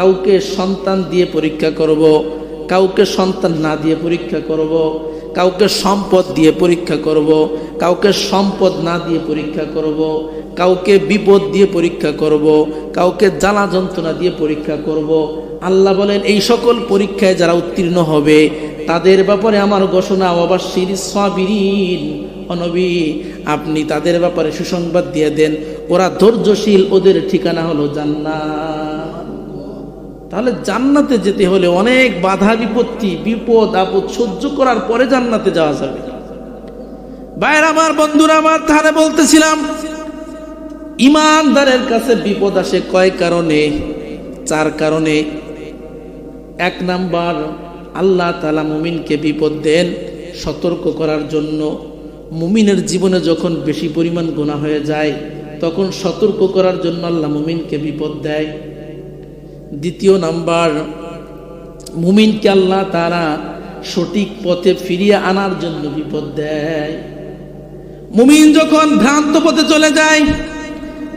কাউকে সন্তান দিয়ে পরীক্ষা করব, কাউকে সন্তান না দিয়ে পরীক্ষা করব, কাউকে সম্পদ দিয়ে পরীক্ষা করব, কাউকে সম্পদ না দিয়ে পরীক্ষা করব, কাউকে বিপদ দিয়ে পরীক্ষা করব, কাউকে জ্বালা যন্ত্রণা দিয়ে পরীক্ষা করব। আল্লাহ বলেন, এই সকল পরীক্ষায় যারা উত্তীর্ণ হবে, তাদের ব্যাপারে আমার ঘোষণা অবাশির সাবিরিন। অনবী আপনি তাদের ব্যাপারে সুসংবাদ দিয়ে দেন। ওরা ধৈর্যশীল, ওদের ঠিকানা হলো জান্নাত। তাহলে জান্নাতে যেতে হলে অনেক বাধা, বিপত্তি, বিপদ, আপদ সহ্য করার পরে জান্নাতে যাওয়া যাবে। বাইরে আমার, বন্ধুরা আমার তাহলে বলতেছিলাম, ইমানদারের কাছে বিপদ আসে কয় কারণে? চার কারণে। এক নাম্বার, আল্লাহ তালা মুমিনকে বিপদ দেন সতর্ক করার জন্য। মুমিনের জীবনে যখন বেশি পরিমাণ গোনা হয়ে যায়, তখন সতর্ক করার জন্য আল্লাহ মুমিনকে বিপদ দেয়। দ্বিতীয় নাম্বার, মুমিনকে আল্লাহ তারা সঠিক পথে ফিরিয়ে আনার জন্য বিপদ দেয়। মুমিন যখন ভ্রান্ত পথে চলে যায়,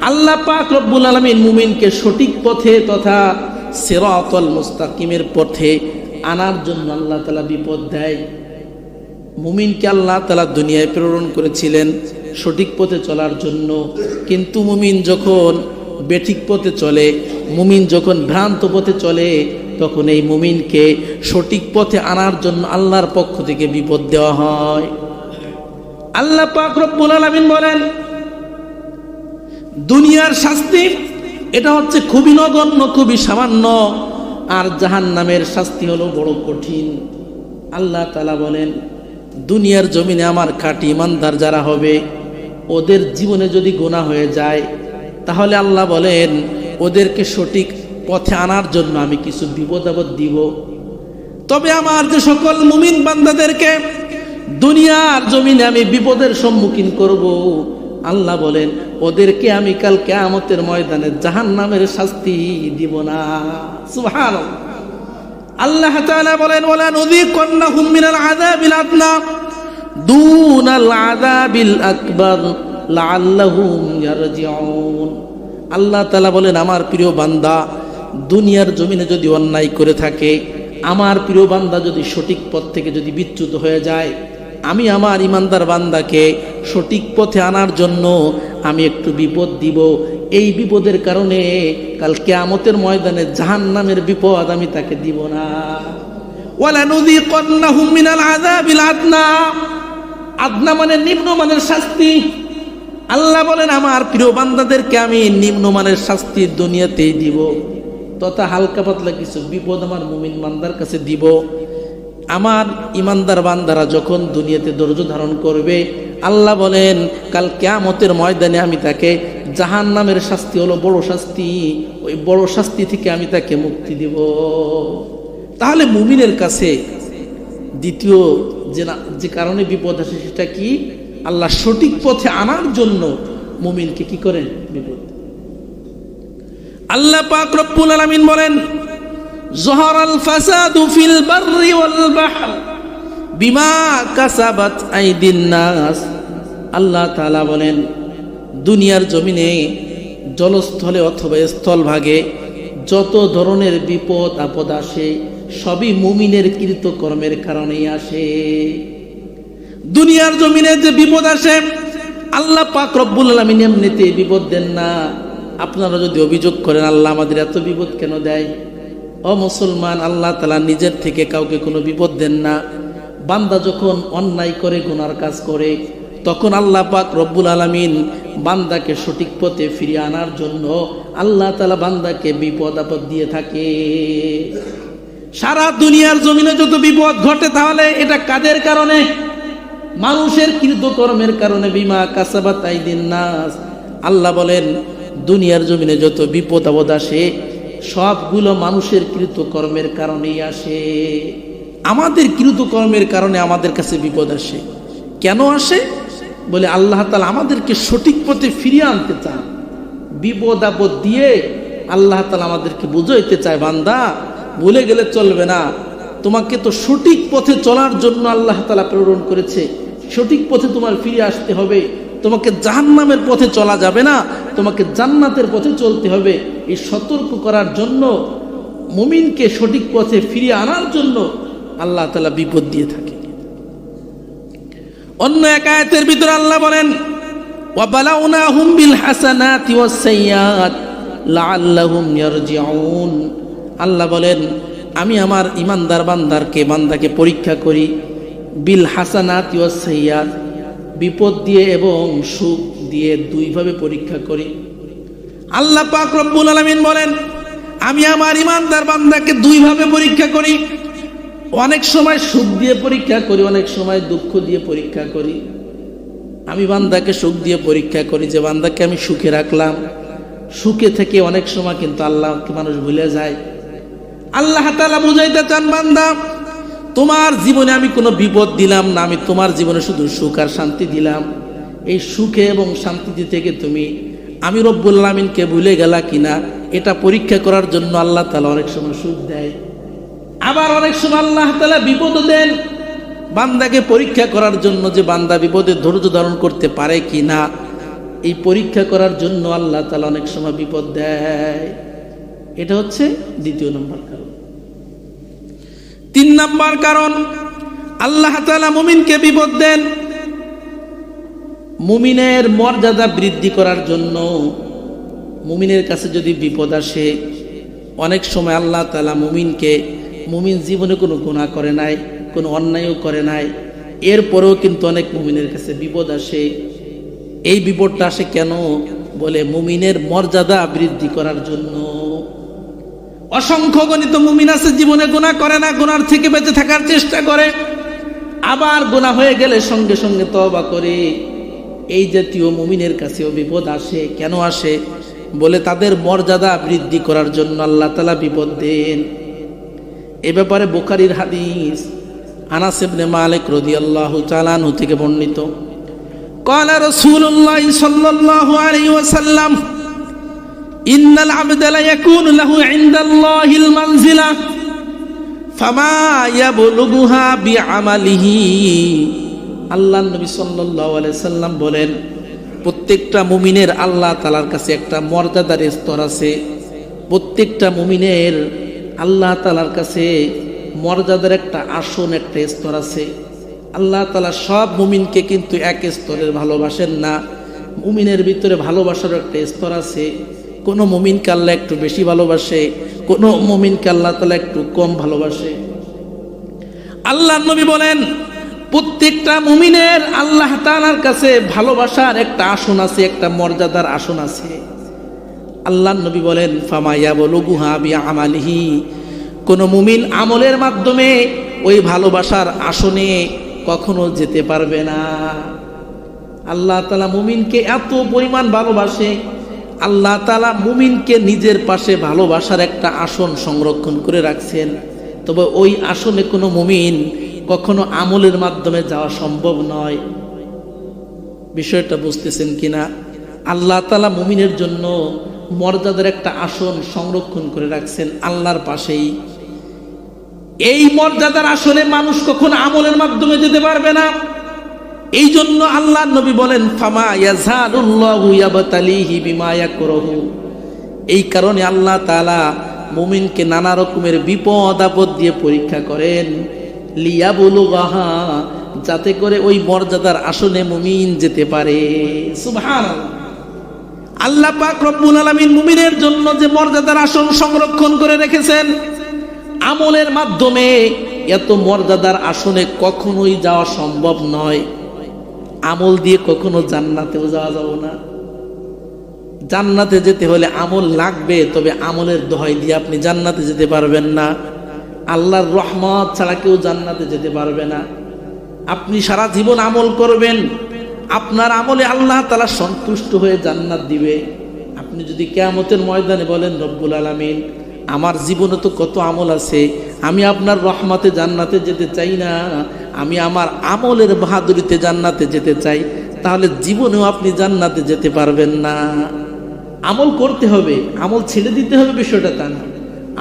আল্লাহ পাক রব্বুল আলমিন মুমিনকে সঠিক পথে তথা সেরাতল মুস্তাকিমের পথে আনার জন্য আল্লাহ তালা বিপদ দেয়। মুমিনকে আল্লাহ তালা দুনিয়ায় প্রেরণ করেছিলেন সঠিক পথে চলার জন্য। কিন্তু মুমিন যখন বেঠিক পথে চলে, মুমিন যখন ভ্রান্ত পথে চলে, তখন এই মুমিনকে সঠিক পথে আনার জন্য আল্লাহর পক্ষ থেকে বিপদ দেওয়া হয়। আল্লাহ পাক রব্বুল আলামিন বলেন, দুনিয়ার শাস্তি, এটা হচ্ছে খুবই নগণ্য, খুবই সামান্য, আর জাহান নামের শাস্তি হলো বড় কঠিন। আল্লাহ তালা বলেন, দুনিয়ার জমিনে আমার খাঁটি ইমানদার যারা হবে, ওদের জীবনে যদি গোনা হয়ে যায় তাহলে আল্লাহ বলেন, ওদেরকে সঠিক পথে আনার জন্য আমি কিছু বিপদ আপদ দিব। তবে আমার যে সকল মুমিন বান্দাদেরকে দুনিয়ার জমিনে আমি বিপদের সম্মুখীন করব, আল্লাহ বলেন, ওদেরকে আমি কাল কেয়ামতের ময়দানে জাহান নামের শাস্তি দিব না। সুবহান আল্লাহ বলেন ওলা নদী কন্যা হুমিনাল আযাবিল আদনা দুনাল আযাবিল আকবার। লাআল্লাহুম ইয়ারজিউন আল্লাহ তালা বলেন, আমার প্রিয় বান্দা, দুনিয়ার জমিনে যদি অন্যায় করে থাকে, আমার প্রিয় বান্দা যদি সঠিক পথ থেকে যদি বিচ্যুত হয়ে যায়, আমি আমার ইমানদার বান্দাকে সঠিক পথে আনার জন্য আমি একটু বিপদ দিব। এই বিপদের কারণে কাল কেয়ামতের ময়দানে জাহান নামের বিপদ আমি তাকে দিব না। আদনা মানে নিম্নমানের শাস্তি। আল্লাহ বলেন, আমার প্রিয় বান্দাদেরকে আমি নিম্নমানের শাস্তি দুনিয়াতেই দিব, তথা হালকা পাতলা কিছু বিপদ আমার মুমিন বান্দার কাছে দিব। আমার ইমানদার বান্দারা যখন দুনিয়াতে ধৈর্য ধারণ করবে, আল্লাহ বলেন, কাল কেয়ামতের ময়দানে আমি তাকে জাহান নামের শাস্তি হলো বড় শাস্তি, ওই বড় শাস্তি থেকে আমি তাকে মুক্তি দিব। তাহলে মুমিনের কাছে দ্বিতীয় যে যে কারণে বিপদ আসে সেটা কি? আল্লাহ সঠিক পথে আনার জন্য মুমিনকে কি করেন? বিপদ। আল্লাহ পাক রব্বুল আলামিন বলেন, জহর আল ফাসাদু ফিল বাররি ওয়াল বাহর বিমা কাসাবাত আইদিন নাস। আল্লাহ তাআলা বলেন, দুনিয়ার জমিনে জলস্থলে অথবা স্থলভাগে যত ধরনের বিপদ আপদ আসে, সবই মুমিনের কৃতকর্মের কারণেই আসে। দুনিয়ার জমিনে যে বিপদ আসে, আল্লাহ পাক রব্বুল আলমিন এমনিতে বিপদ দেন না। আপনারা যদি অভিযোগ করেন, আল্লাহ আমাদের এত বিপদ কেন দেয়? ও মুসলমান, আল্লাহ তালা নিজের থেকে কাউকে কোনো বিপদ দেন না। বান্দা যখন অন্যায় করে, গুনার কাজ করে, তখন আল্লাহ পাক রব্বুল আলমিন বান্দাকে সঠিক পথে ফিরিয়ে আনার জন্য আল্লাহ তালা বান্দাকে বিপদ আপদ দিয়ে থাকে। সারা দুনিয়ার জমিনে যত বিপদ ঘটে তাহলে এটা কাদের কারণে? মানুষের কৃতকর্মের কারণে বিমা কাসাবাত আইদিন নাস আল্লাহ বলেন, দুনিয়ার জমিনে যত বিপদ আপদ আসে, সবগুলো মানুষের কৃতকর্মের কারণেই আসে। আমাদের কৃতকর্মের কারণে আমাদের কাছে বিপদ আসে। কেন আসে? বলে আল্লাহ তালা আমাদেরকে সঠিক পথে ফিরিয়ে আনতে চান। বিপদ আপদ দিয়ে আল্লাহ তালা আমাদেরকে বুঝাইতে চায়, বান্দা, ভুলে গেলে চলবে না। তোমাকে তো সঠিক পথে চলার জন্য আল্লাহ তালা প্রেরণ করেছে। সঠিক পথে তোমার ফিরে আসতে হবে তোমাকে জাহান্নামের পথে চলা যাবে না তোমাকে জান্নাতের পথে চলতে হবে এই সতর্ক করার জন্য মুমিনকে সঠিক পথে ফিরিয়ে আনার জন্য আল্লাহ তালা বিপদ দিয়ে থাকে অন্য এক আয়াতের ভিতরে আল্লাহ বলেন وبلوناهم بالحسنات والسيئات لعلهم يرجعون আল্লাহ বলেন আমি আমার ইমানদার বান্দারকে বান্দাকে পরীক্ষা করি বিল হাসানাত ওয়াসাইয়াত বিপদ দিয়ে এবং সুখ দিয়ে দুইভাবে পরীক্ষা করি। আল্লাহ পাক রব্বুল আলামিন বলেন, আমি আমার ইমানদার বান্দাকে দুইভাবে পরীক্ষা করি। অনেক সময় সুখ দিয়ে পরীক্ষা করি, অনেক সময় দুঃখ দিয়ে পরীক্ষা করি। আমি বান্দাকে সুখ দিয়ে পরীক্ষা করি যে বান্দাকে আমি সুখে রাখলাম। সুখে থেকে অনেক সময় কিন্তু আল্লাহকে মানুষ ভুলে যায়। আল্লাহ তালা বুঝাইতে চান, বান্দা তোমার জীবনে আমি কোনো বিপদ দিলাম না, আমি তোমার জীবনে শুধু সুখ আর শান্তি দিলাম। এই সুখে এবং শান্তিতে থেকে তুমি আমি রব্বুল আলমিনকে ভুলে গেলা কিনা, এটা পরীক্ষা করার জন্য আল্লাহ তালা অনেক সময় সুখ দেয়। আবার অনেক সময় আল্লাহ তালা বিপদ দেন। বান্দাকে পরীক্ষা করার জন্য যে বান্দা বিপদে ধৈর্য ধারণ করতে পারে কি না এই পরীক্ষা করার জন্য আল্লাহ তালা অনেক সময় বিপদ দেয়। এটা হচ্ছে দ্বিতীয় নম্বর কারণ। তিন নম্বর কারণ, আল্লাহ তালা মুমিনকে বিপদ দেন। মুমিনের মর্যাদা বৃদ্ধি করার জন্য মুমিনের কাছে যদি বিপদ আসে, অনেক সময় আল্লাহ তালা মুমিনকে, মুমিন জীবনে কোনো গুণা করে নাই, কোনো অন্যায়ও করে নাই, এরপরেও কিন্তু অনেক মুমিনের কাছে বিপদ আসে। এই বিপদটা আসে কেন? বলে মুমিনের মর্যাদা বৃদ্ধি করার জন্য। অসংখ্য গণিত মুমিন আছে, জীবনে গোনা করে না, গোনার থেকে বেঁচে থাকার চেষ্টা করে। আবার গোনা হয়ে গেলে সঙ্গে সঙ্গে তবা করে। এই জাতীয় মুমিনের কাছেও বিপদ আসে, কেন আসে? বলে তাদের মর্যাদা বৃদ্ধি করার জন্য আল্লাহ তালা বিপদ দেন। এ ব্যাপারে বোকারির হাদিস আনাসেবনে মালিক রদি আল্লাহ চালানু থেকে বর্ণিত। কলা রসুল্লাহ সাল্লাহ আলী ওয়াসাল্লাম ইন্নাল আবদালা ইয়াকুন লাহু ইনদাল্লাহিল মানজিলা ফামা ইয়াবলুগুহা বিআমালিহি। আল্লাহ নবী সাল্লাল্লাহু আলাইহি সাল্লাম বলেন, প্রত্যেকটা মুমিনের আল্লাহ তালার কাছে একটা মর্যাদার স্তর আছে। প্রত্যেকটা মুমিনের আল্লাহ তালার কাছে মর্যাদার একটা আসন, একটা স্তর আছে। আল্লাহ তালা সব মুমিনকে কিন্তু এক স্তরের ভালোবাসেন না, মুমিনের ভিতরে ভালোবাসার একটা স্তর আছে। কোনো মুমিনকে আল্লাহ একটু বেশি ভালোবাসে, কোনো মুমিনকে আল্লাহ তালা একটু কম ভালোবাসে। আল্লাহ নবী বলেন, প্রত্যেকটা মুমিনের আল্লাহ তালার কাছে ভালোবাসার একটা আসন আছে, একটা মর্যাদার আসন আছে। আল্লাহ নবী বলেন ফামাইয়া বলো গুহা আমালিহি কোনো মুমিন আমলের মাধ্যমে ওই ভালোবাসার আসনে কখনো যেতে পারবে না। আল্লাহ তালা মুমিনকে এত পরিমাণ ভালোবাসে আল্লাহ তালা মুমিনকে নিজের পাশে ভালোবাসার একটা আসন সংরক্ষণ করে রাখছেন। তবে ওই আসনে কোনো মুমিন কখনো আমলের মাধ্যমে যাওয়া সম্ভব নয়। বিষয়টা বুঝতেছেন কিনা? আল্লাহ তালা মুমিনের জন্য মর্যাদার একটা আসন সংরক্ষণ করে রাখছেন আল্লাহর পাশেই। এই মর্যাদার আসনে মানুষ কখনো আমলের মাধ্যমে যেতে পারবে না। এই জন্য আল্লাহ নবী বলেন এই কারণে আল্লাহ তাআলা মুমিনকে নানা রকমের বিপদ, আপদ দিয়ে পরীক্ষা করেন। লিয়াবুলুগাহা, যাতে করে ওই মর্যাদার আসনে মুমিন যেতে পারে। সুবহানাল্লাহ। আল্লাহ পাক রব্বুল আলামিন মুমিনের জন্য যে মর্যাদার আসন সংরক্ষণ করে রেখেছেন, আমলের মাধ্যমে এত মর্যাদার আসনে কখনোই যাওয়া সম্ভব নয়। আমল দিয়ে কখনো জান্নাতেও যাওয়া যাব না। জান্নাতে যেতে হলে আমল লাগবে, তবে আমলের দোহাই দিয়ে আপনি জান্নাতে যেতে পারবেন না। আল্লাহর রহমত ছাড়া কেউ জান্নাতে যেতে পারবে না। আপনি সারা জীবন আমল করবেন, আপনার আমলে আল্লাহ তালা সন্তুষ্ট হয়ে জান্নাত দিবে। আপনি যদি কেয়ামতের ময়দানে বলেন, রব্বুল আলমিন, আমার জীবনে তো কত আমল আছে আমি আপনার রহমাতে জান্নাতে যেতে চাই না। আমি আমার আমলের বাহাদুরিতে জান্নাতে যেতে চাই। তাহলে জীবনেও আপনি জান্নাতে যেতে পারবেন না। আমল করতে হবে, আমল ছেড়ে দিতে হবে বিষয়টা তা না।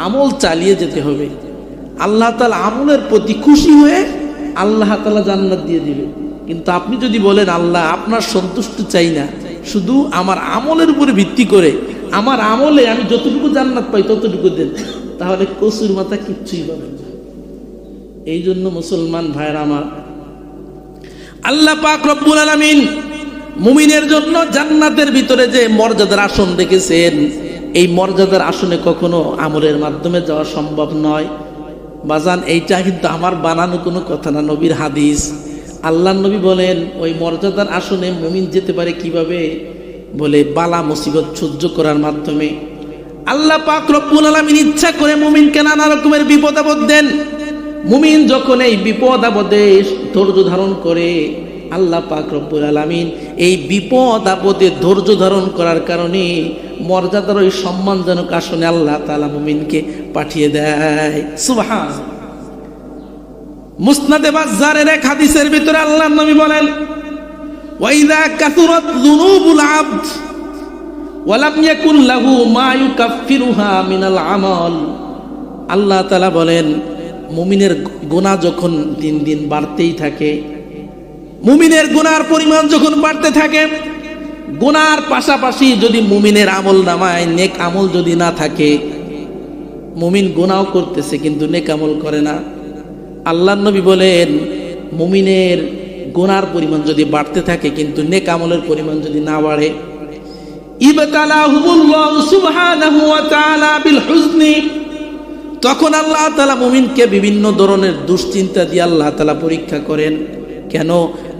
আমল চালিয়ে যেতে হবে। আল্লাহ তালা আমলের প্রতি খুশি হয়ে আল্লাহ তালা জান্নাত দিয়ে দিবে। কিন্তু আপনি যদি বলেন, আল্লাহ, আপনার সন্তুষ্ট চাই না। শুধু আমার আমলের উপরে ভিত্তি করে, আমার আমলে আমি যতটুকু জান্নাত পাই ততটুকু দেন। তাহলে কচুর মাথা কিচ্ছুই পাবেন না। এই জন্য মুসলমান ভাইয়ের আমার, আল্লাহ পাক রব্বুল আলামিন মুমিনের জন্য জান্নাতের ভিতরে যে মর্যাদার আসন দেখেছেন এই মর্যাদার আসনে কখনো আমলের মাধ্যমে যাওয়া সম্ভব নয়। বাজান, এইটা কিন্তু আমার বানানো কোনো কথা না, নবীর হাদিস। আল্লাহ নবী বলেন, ওই মর্যাদার আসনে মুমিন যেতে পারে কীভাবে? বলে, বালা মুসিবত সহ্য করার মাধ্যমে। আল্লাহ পাক রব্বুল আলামিন ইচ্ছা করে মুমিনকে নানা রকমের বিপদ আপদ দেন? মুমিন যখন এই বিপদ আপদে ধৈর্য ধারণ করে, আল্লাহ পাক রব্বুল আলামিন এই বিপদ আপদে ধৈর্য ধারণ করার কারণে মর্যাদার ওই সম্মানজনক আসনে আল্লাহ তাআলা মুমিনকে পাঠিয়ে দেয়। সুবহান। মুসনাদে বাজ্জারের এক হাদিসের ভিতরে আল্লাহ নবী বলেন ওয়াইদা কাসুরাত যুনুবুল আবদ। লাহু মিনাল আল্লাহ বলেন, মুমিনের গুনাহ যখন দিন দিন বাড়তেই থাকে, মুমিনের গুনার পরিমাণ যখন বাড়তে থাকে গুনার পাশাপাশি যদি মুমিনের আমল নামায়, নেক আমল যদি না থাকে, মুমিন গুনাও করতেছে কিন্তু নেক আমল করে না। আল্লাহ নবী বলেন, মুমিনের গুনার পরিমাণ যদি বাড়তে থাকে কিন্তু নেক আমলের পরিমাণ যদি না বাড়ে তখন আল্লাহ তালা মুমিনকে বিভিন্ন ধরনের দুশ্চিন্তা দিয়ে আল্লাহ তালা পরীক্ষা করেন। কেন?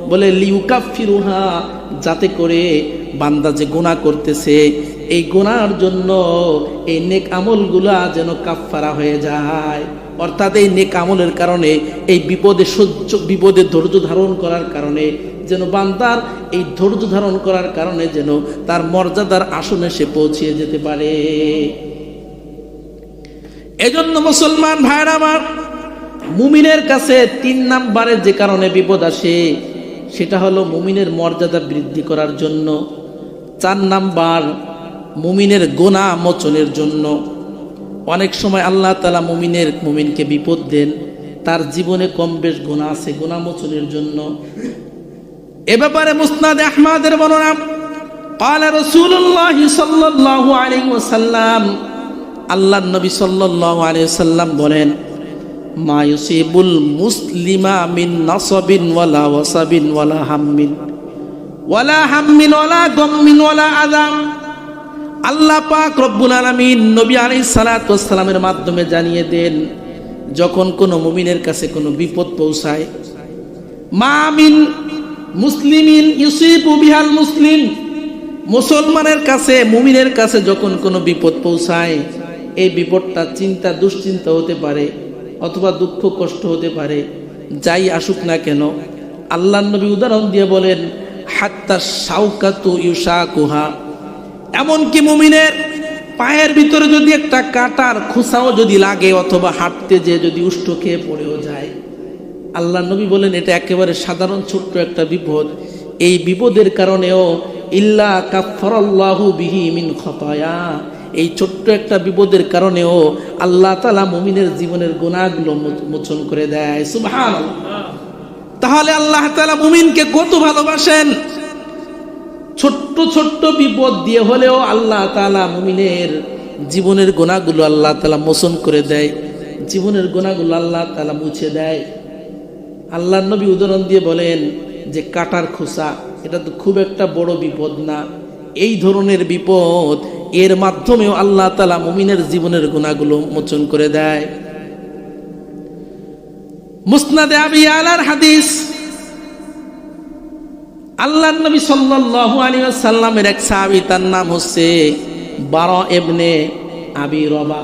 বলে, লিউকাফিরুহা, যাতে করে বান্দা যে গোনা করতেছে, এই গোনার জন্য এই নেক আমলগুলা যেন কাফফারা হয়ে যায়। অর্থাৎ এই নেক আমলের কারণে, এই বিপদে সহ্য, বিপদে ধৈর্য ধারণ করার কারণে যেন বান্দার এই ধৈর্য ধারণ করার কারণে যেন তার মর্যাদার আসনে সে পৌঁছিয়ে যেতে পারে। এজন্য মুসলমান ভাইয়ের আমার, মুমিনের কাছে তিন নাম্বারের যে কারণে বিপদ আসে, সেটা হলো মুমিনের মর্যাদা বৃদ্ধি করার জন্য। চার নাম্বার, মুমিনের গোনা মোচনের জন্য। অনেক সময় আল্লাহ তালা মুমিনের, মুমিনকে বিপদ দেন, তার জীবনে কম বেশ গোনা আছে, গোনা মোচনের জন্য। এ ব্যাপারে মুসনাদ আহমাদের বর্ণনা قال رسول الله صلى الله عليه وسلم আল্লাহ নবী সাল্লাল্লাহু আলাইহি সাল্লাম বলেন মা ইউসিবুল মুসলিমা মিন নাসাবিন ওয়ালা ওয়াসাবিন ওয়ালা হাম্মিন ওয়ালা হাম্মিন ওয়ালা গাম্মিন ওয়ালা আযাম আল্লাহ পাক রব্বুল আলামিন নবী আলাইহিস সালাতু ওয়াসসালামের মাধ্যমে জানিয়ে দেন যখন কোনো মুমিনের কাছে কোনো বিপদ পৌঁছায় মা মিন মুসলিমিন ইউসিবু বিহাল মুসলিম। মুসলমানের কাছে, মুমিনের কাছে যখন কোনো বিপদ পৌঁছায়, এই বিপদটা চিন্তা, দুশ্চিন্তা হতে পারে অথবা দুঃখ, কষ্ট হতে পারে, যাই আসুক না কেন আল্লাহ নবী উদাহরণ দিয়ে বলেন, হাত্তা সাউকাতু ইউসা কুহা এমনকি মুমিনের পায়ের ভিতরে যদি একটা কাটার খোসাও যদি লাগে অথবা হাঁটতে যে যদি উষ্ঠ খেয়ে পড়েও যায় আল্লাহ নবী বলেন, এটা একেবারে সাধারণ ছোট্ট একটা বিপদ। এই বিপদের কারণেও ইল্লা কাফরাল্লাহু বিহি মিন খতায়া। এই ছোট্ট একটা বিপদের কারণেও আল্লাহ তালা মুমিনের জীবনের গুণাগুলো মোচন করে দেয়। সুবহান তাহলে আল্লাহ তালা মুমিনকে কত ভালোবাসেন? ছোট্ট ছোট্ট বিপদ দিয়ে হলেও আল্লাহ তালা মুমিনের জীবনের গোনাগুলো আল্লাহ তালা মোচন করে দেয়। জীবনের গোনাগুলো আল্লাহ তালা মুছে দেয়। আল্লাহ নবী উদাহরণ দিয়ে বলেন যে কাটার খোসা, এটা তো খুব একটা বড় বিপদ না। এই ধরনের বিপদ এর মাধ্যমেও আল্লাহ তালা মুমিনের জীবনের গুণাগুলো মোচন করে দেয়। মুসনাদে আবি আলার হাদিস আল্লাহ নবী সাল্লাল্লাহু আলাইহি ওয়াসাল্লামের এক সাহাবী, তার নাম হচ্ছে বারা ইবনে আবি রবা।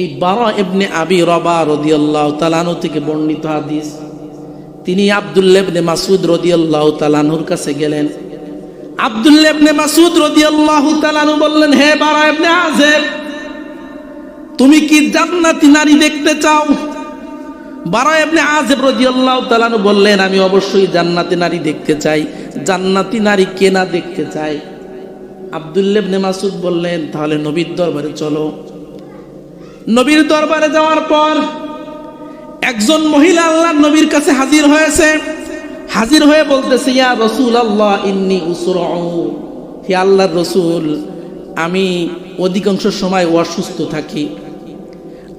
এই বারা ইবনে আবি রবা রাদিয়াল্লাহু তাআলা থেকে বর্ণিত হাদিস। তিনি আবদুল্লেবনে মাসুদ রদিয়াল্লাহ তালানুর কাছে গেলেন। আবদুল্লেবনে মাসুদ রদিয়াল্লাহ তালানু বললেন, হে বারা ইবনে আজেব তুমি কি জান্নাতি নারী দেখতে চাও? বারা ইবনে আজেব রদিয়াল্লাহ তালানু বললেন, আমি অবশ্যই জান্নাতি নারী দেখতে চাই। জান্নাতি নারী কে না দেখতে চাই আবদুল্লেবনে মাসুদ বললেন, তাহলে নবীর দরবারে চলো। নবীর দরবারে যাওয়ার পর একজন মহিলা আল্লাহ নবীর কাছে হাজির হয়েছে। হাজির হয়ে বলতেছে, ইয়া রসুল আল্লাহ ইন্নি উসর হে আল্লাহর রসুল, আমি অধিকাংশ সময় অসুস্থ থাকি।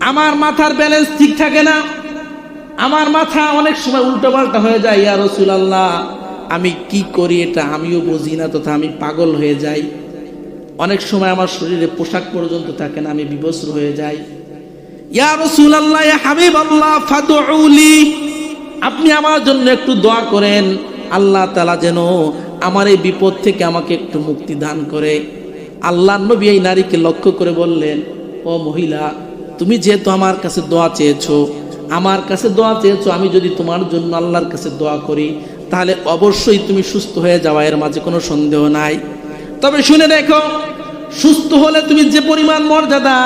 আমার মাথার ব্যালেন্স ঠিক থাকে না। আমার মাথা অনেক সময় উল্টো পাল্টা হয়ে যায়, ইয়া রসুল আল্লাহ আমি কি করি এটা আমিও বুঝি না, তথা আমি পাগল হয়ে যাই। অনেক সময় আমার শরীরে পোশাক পর্যন্ত থাকে না, আমি বিবস্ত্র হয়ে যাই। আল্লাহ আপনি আমার জন্য একটু দোয়া করেন। আল্লাহ তালা যেন আমার এই বিপদ থেকে আমাকে একটু মুক্তি দান করে। আল্লাহ নবী এই নারীকে লক্ষ্য করে বললেন, ও মহিলা, তুমি যেহেতু আমার কাছে দোয়া চেয়েছো, আমার কাছে দোয়া চেয়েছো, আমি যদি তোমার জন্য আল্লাহর কাছে দোয়া করি, তাহলে অবশ্যই তুমি সুস্থ হয়ে যাওয়া এর মাঝে কোনো সন্দেহ নাই। তবে শুনে দেখো সুস্থ হলে তুমি যে পরিমাণ মর্যাদা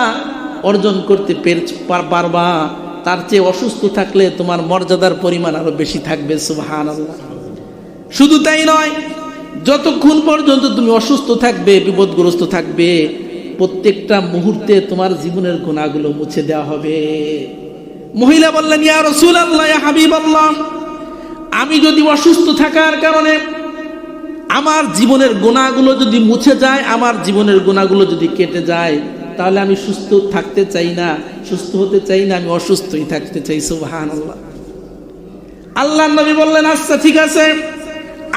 অর্জন করতে পেরে- পার- পারবা। তার চেয়ে অসুস্থ থাকলে তোমার মর্যাদার পরিমাণ আরও বেশি থাকবে সুবহান শুধু তাই নয়, যতক্ষণ পর্যন্ত তুমি অসুস্থ থাকবে, বিপদগ্রস্ত থাকবে, প্রত্যেকটা মুহূর্তে তোমার জীবনের গুণাগুলো মুছে দেওয়া হবে। মহিলা বললেন, ইয়া রসুল আল্লাহ হাবিব আল্লাহ আমি যদি অসুস্থ থাকার কারণে আমার জীবনের গোনাগুলো যদি মুছে যায়, আমার জীবনের গোনাগুলো যদি কেটে যায় তাহলে আমি সুস্থ থাকতে চাই না, সুস্থ হতে চাই না, আমি অসুস্থই থাকতে চাই সুবহান আল্লাহ আল্লাহ নবী বললেন আচ্ছা ঠিক আছে,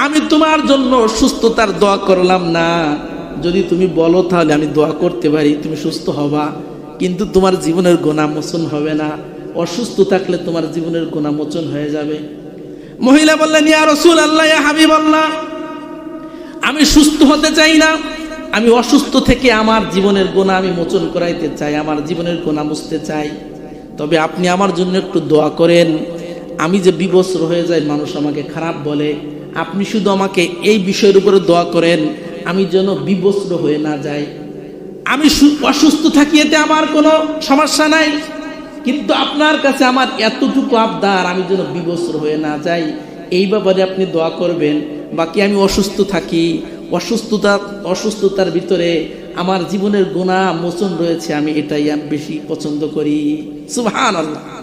আমি তোমার জন্য সুস্থতার দোয়া করলাম না। যদি তুমি বলো তাহলে আমি দোয়া করতে পারি, তুমি সুস্থ হবা। কিন্তু তোমার জীবনের গোনা মোচন হবে না। অসুস্থ থাকলে তোমার জীবনের গোনা মোচন হয়ে যাবে। মহিলা বললেন, ইয়া রসুল আল্লাহ হাবিব আল্লাহ আমি সুস্থ হতে চাই না। আমি অসুস্থ থেকে আমার জীবনের গোনা আমি মোচন করাইতে চাই, আমার জীবনের গোনা মুছতে চাই। তবে আপনি আমার জন্য একটু দোয়া করেন। আমি যে বিবস্ত্র হয়ে যাই, মানুষ আমাকে খারাপ বলে। আপনি শুধু আমাকে এই বিষয়ের উপরে দোয়া করেন, আমি যেন বিবস্ত্র হয়ে না যাই। আমি অসুস্থ থাকি এতে আমার কোনো সমস্যা নাই। কিন্তু আপনার কাছে আমার এতটুকু আবদার, আমি যেন বিবস্ত্র হয়ে না যাই। এই ব্যাপারে আপনি দোয়া করবেন। বাকি আমি অসুস্থ থাকি অসুস্থতা, অসুস্থতার ভিতরে আমার জীবনের গোনা মোচন রয়েছে, আমি এটাই বেশি পছন্দ করি। সুবহান আল্লাহ